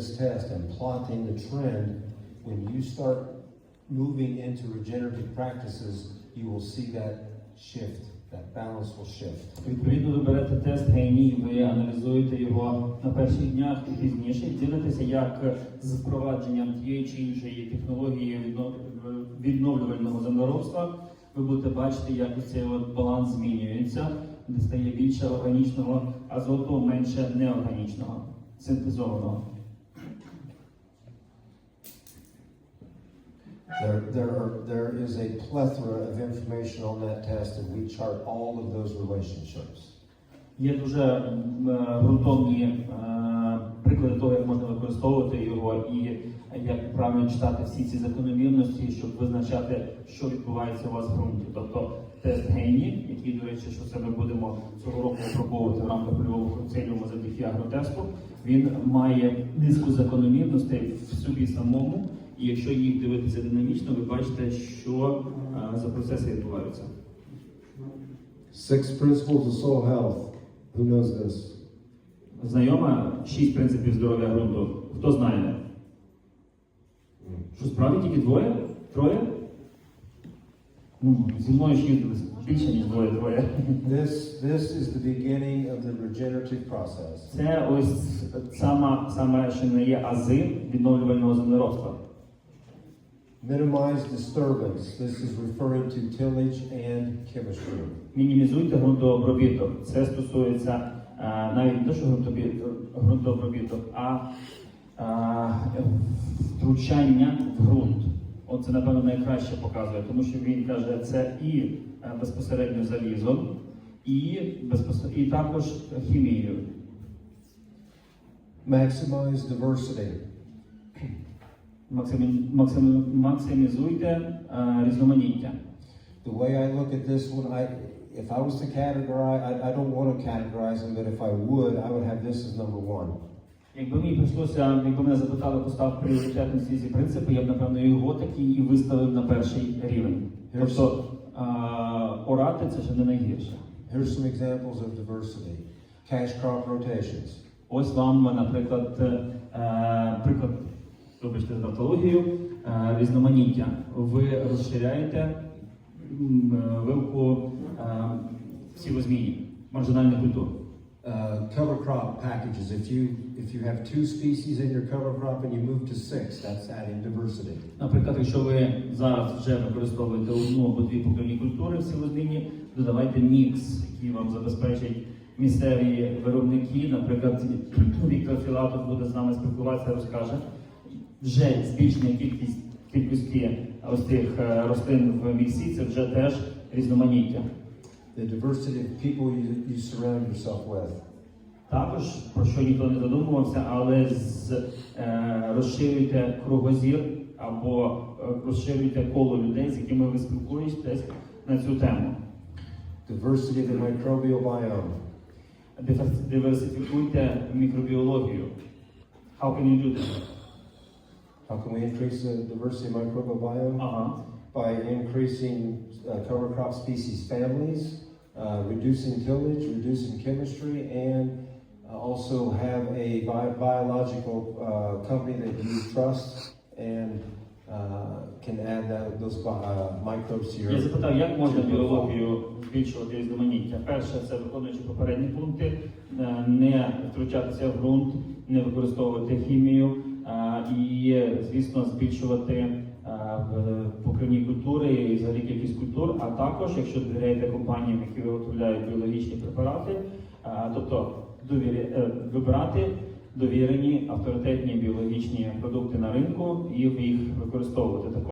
this test and plotting the trend, when you start moving into regenerative practices, you will see that shift. That balance will shift. Відповідно, ви берете тест геній, ви аналізуєте його на перших днях і пізніше, і як з впровадженням тієї чи іншої технології відновлювального землеробства ви будете бачити, як цей от баланс змінюється, де стає більше органічного азоту, менше неорганічного, синтезованого. There, there, are, there is a plethora of information on that test, and we chart all of those relationships. Є дуже е, ґрунтовні е, приклади того, як можна використовувати його і як правильно читати всі ці закономірності, щоб визначати, що відбувається у вас в ґрунті. Тобто тест гені, який, до речі, що це ми будемо цього року випробовувати в рамках польового консиліуму завдяки агротесту, він має низку закономірностей в собі самому. І якщо їх дивитися динамічно, ви бачите, що е, за процеси відбуваються. Six principles of soil health. Who knows this? Знайома шість принципів здоров'я ґрунту. Хто знає? Що справді тільки двоє? Троє? Ну, зі мною ж їздилися більше, ніж двоє двоє. This, this is the beginning of the regenerative process. Це ось сама, саме, що не є ази відновлювального землеробства. Minimize disturbance. This is referring to tillage and chemistry. Мінімізуйте ґрунтообробіток. Це стосується е, навіть не те, що ґрунтообробіток, а е, втручання в ґрунт. Оце, напевно, найкраще показує, тому що він каже, це і е, безпосередньо залізом, і, безпосередньо, і також хімією. Maximize diversity. Максимі- максимі- Максимізуйте е, різноманіття. The way I look at this one, I, if I was to categorize, I, I don't want to categorize them, but if I would, I would have this as number one. Якби мені прийшлося, якби мене запитали постав пріоритетності ці принципи, я б напевно його такі і виставив на перший рівень. Тобто е, орати це ще не найгірше. Here's some examples of diversity. Cash crop rotations. Ось вам, наприклад, е, приклад, вибачте за тавтологію, е, різноманіття. Ви розширяєте е, вилку е, сівозмінів, маржинальних культур. Uh, cover crop packages. If you if you have two species in your cover crop and you move to six, that's adding diversity. Наприклад, якщо ви зараз вже використовуєте одну або дві покривні культури в сілозміні, додавайте мікс, який вам забезпечить місцеві виробники. Наприклад, Віктор Філатов буде з нами спілкуватися, розкаже. Вже збільшення кількість кількості ось цих е, рослин в міксі це вже теж різноманіття. The diversity of people you, you surround yourself with. Також про що ніхто не задумувався, але з, е, розширюйте кругозір або е, розширюйте коло людей, з якими ви спілкуєтесь на цю тему. Diversity of the microbial biome. Диверсифікуйте мікробіологію. How can you do that? How can we increase the diversity of microbial biome? Ага. By increasing uh, cover crop species families, uh, reducing tillage, reducing chemistry, and uh, also have a bi- biological uh, company that you trust and uh, can add that, those bi- uh, microbes to your. Я запитав, як можна to your біологію збільшувати різноманіття. Перше, це виконуючи попередні пункти, е, не втручатися в ґрунт, не використовувати хімію е, І, звісно, збільшувати покривні культури і взагалі кількість культур, а також, якщо довіряєте компаніям, які виготовляють біологічні препарати, тобто е, вибирати довірені авторитетні біологічні продукти на ринку і їх використовувати також.